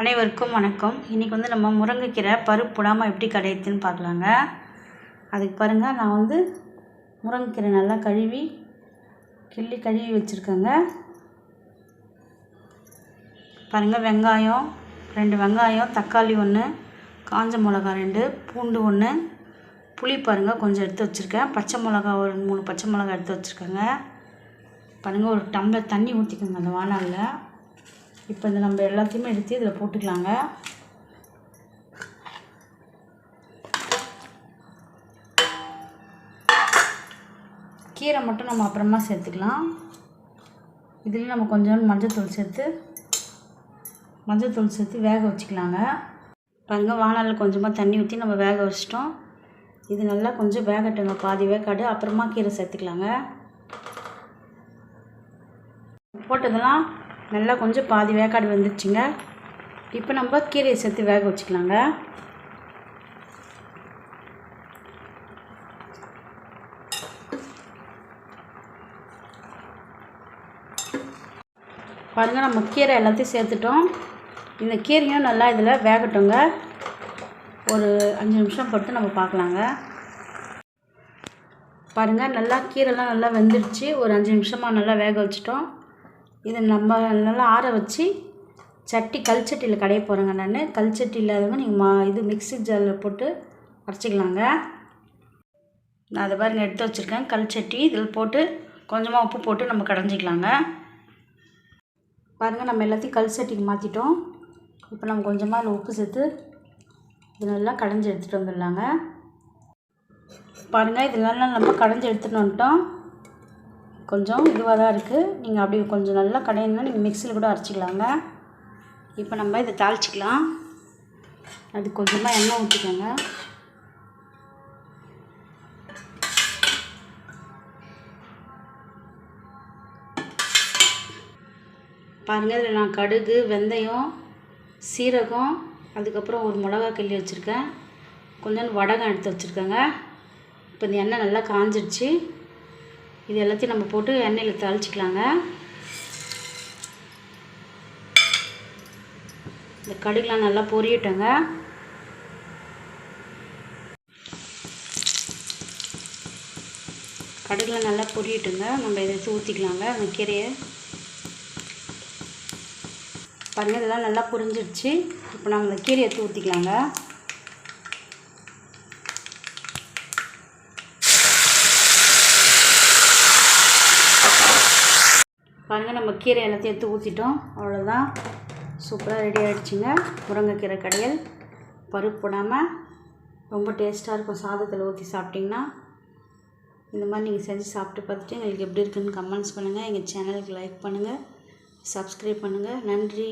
அனைவருக்கும் வணக்கம். இன்றைக்கி வந்து நம்ம முருங்கைக்கீரை பருப்பு போடாமல் எப்படி கடையுதுன்னு பார்க்கலாங்க. அதுக்கு பாருங்கள் நான் வந்து முருங்கைக்கீரை நல்லா கழுவி கிள்ளி கழுவி வச்சுருக்கேங்க. பாருங்கள் வெங்காயம் ரெண்டு வெங்காயம் தக்காளி ஒன்று காஞ்ச மிளகா ரெண்டு பூண்டு ஒன்று புளி பாருங்கள் கொஞ்சம் எடுத்து வச்சுருக்கேன். பச்சை மிளகா ஒரு மூணு பச்சை மிளகா எடுத்து வச்சுருக்கேங்க. பாருங்கள் ஒரு டம்ளர் தண்ணி ஊற்றிக்கோங்க அந்த வானலில் இப்போ இந்த நம்ம எல்லாத்தையுமே எடுத்து இதில் போட்டுக்கலாங்க. கீரை மட்டும் நம்ம அப்புறமா சேர்த்துக்கலாம். இதுலேயும் நம்ம கொஞ்சோண்டு மஞ்சள்தூள் சேர்த்து மஞ்சத்தூள் சேர்த்து வேக வச்சுக்கலாங்க. பாருங்கள் வானலில் கொஞ்சமாக தண்ணி ஊற்றி நம்ம வேக வச்சிட்டோம். இது நல்லா கொஞ்சம் வேகட்டுங்க பாதி வேக்காடு அப்புறமா கீரை சேர்த்துக்கலாங்க. போட்டதெல்லாம் நல்லா கொஞ்சம் பாதி வேக்காடு வந்துடுச்சுங்க இப்போ நம்ம கீரையை சேர்த்து வேக வச்சுக்கலாங்க. பாருங்கள் நம்ம கீரை எல்லாத்தையும் சேர்த்துட்டோம். இந்த கீரையும் நல்லா இதில் வேகட்டுங்க. ஒரு அஞ்சு நிமிஷம் பொறுத்து நம்ம பார்க்கலாங்க. பாருங்கள் நல்லா கீரைலாம் நல்லா வெந்துடுச்சு ஒரு அஞ்சு நிமிஷமாக நல்லா வேக வச்சிட்டோம். இதை நம்ம நல்லா ஆற வச்சு சட்டி கல் சட்டியில் கடைய போகிறேங்க நான். கல் சட்டி இல்லாதவங்க நீங்கள் மா இது மிக்ஸி ஜாரில் போட்டு அரைச்சிக்கலாங்க. நான் அதை பாருங்கள் எடுத்து வச்சுருக்கேன். கல் சட்டி இதில் போட்டு கொஞ்சமாக உப்பு போட்டு நம்ம கடைஞ்சிக்கலாங்க. பாருங்கள் நம்ம எல்லாத்தையும் கல் சட்டிக்கு மாற்றிட்டோம் இப்போ நம்ம கொஞ்சமாக அதில் உப்பு சேர்த்து இது நல்லா கடைஞ்சி எடுத்துகிட்டு வந்துடலாங்க. பாருங்கள் இதெல்லாம் நம்ம கடைஞ்சி எடுத்துகிட்டு வந்துட்டோம். கொஞ்சம் இதுவாக தான் இருக்குது நீங்கள் அப்படி கொஞ்சம் நல்லா கடையினா நீங்கள் மிக்சியில் கூட அரைச்சிக்கலாங்க. இப்போ நம்ம இதை தாளிச்சிக்கலாம். அது கொஞ்சமாக எண்ணெய் ஊற்றிக்கோங்க பாருங்கள் இதில் நான் கடுகு வெந்தயம் சீரகம் அதுக்கப்புறம் ஒரு மிளகா கிள்ளி வச்சுருக்கேன். கொஞ்சோண்டு வடகம் எடுத்து வச்சுருக்கேங்க. இப்போ இந்த எண்ணெய் நல்லா காஞ்சிடுச்சு இது எல்லாத்தையும் நம்ம போட்டு எண்ணெயில் தாளிச்சிக்கலாங்க. இந்த கடுகுலாம் நல்லா பொரியட்டோங்க. கடுகுலாம் நல்லா பொரியட்டுங்க. நம்ம இதை ஊற்றிக்கலாங்க அந்த கீரையை. பாருங்கள் இதெல்லாம் நல்லா புரிஞ்சிடுச்சு இப்போ நம்ம இந்த கீரையை ஊற்றிக்கலாங்க பாருங்கள் நம்ம கீரை எல்லாத்தையும் எடுத்து ஊற்றிட்டோம் அவ்வளோதான் சூப்பராக ரெடி ஆகிடுச்சிங்க முருங்கைக்கீரை கடையல் பருப்பு போடாமல் ரொம்ப டேஸ்ட்டாக இருக்கும். சாதத்தில் ஊற்றி சாப்பிட்டிங்கன்னா இந்த மாதிரி நீங்கள் செஞ்சு சாப்பிட்டு பார்த்துட்டு எங்களுக்கு எப்படி இருக்குன்னு கமெண்ட்ஸ் பண்ணுங்கள் எங்கள் சேனலுக்கு லைக் பண்ணுங்கள் சப்ஸ்கிரைப் பண்ணுங்கள் நன்றி.